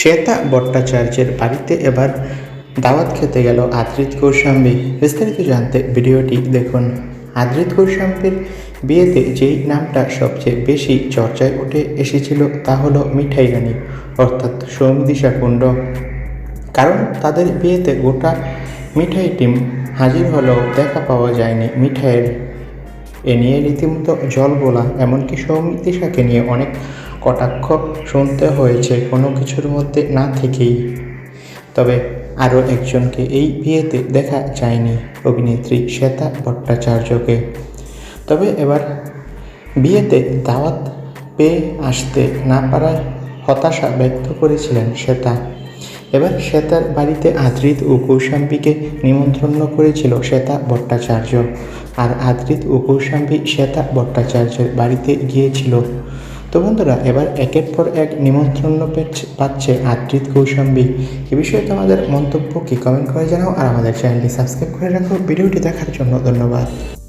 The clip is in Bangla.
শ্বেতা ভট্টাচার্যের বাড়িতে এবার দাওয়াত খেতে গেল আদ্রিত কৌশাম্বী। বিস্তারিত জানতে ভিডিওটি দেখুন। আদ্রিত কৌশাম্বীর বিয়েতে যেই নামটা সবচেয়ে বেশি চর্চায় উঠে এসেছিল তা হলো মিঠাই রানী, অর্থাৎ সৌমিদিশা কুণ্ড। কারণ তাদের বিয়েতে গোটা মিঠাই টিম হাজির হলেও দেখা পাওয়া যায়নি মিঠাইয়ের। এ নিয়ে রীতিমতো জল গোলা এমনকি সৌমিতিশাকে নিয়ে অনেক কটাক্ষ শুনতে হয়েছে কোনো কিছুর মধ্যে না থেকেই। তবে আরও একজনকে এই বিয়েতে দেখা যায়নি অভিনেত্রী শ্বেতা ভট্টাচার্যকে। তবে এবার বিয়েতে দাওয়াত পেয়ে আসতে না পারায় হতাশা ব্যক্ত করেছিলেন শ্বেতা। এবার শ্বেতার বাড়িতে আদ্রিত ও কৌশাম্বীকে নিমন্ত্রণ করেছিল শ্বেতা ভট্টাচার্য। আর আদ্রিত ও কৌশাম্বী শ্বেতা ভট্টাচার্যের বাড়িতে গিয়েছিল। তো বন্ধুরা, এবার একের পর এক নিমন্ত্রণ পেচ্ছে- আদ্রিত কৌশাম্বী। এ বিষয়ে তোমাদের মন্তব্য কি? কমেন্ট করে জানাও আর আমাদের চ্যানেলটি সাবস্ক্রাইব করে রাখো। ভিডিওটি দেখার জন্য ধন্যবাদ।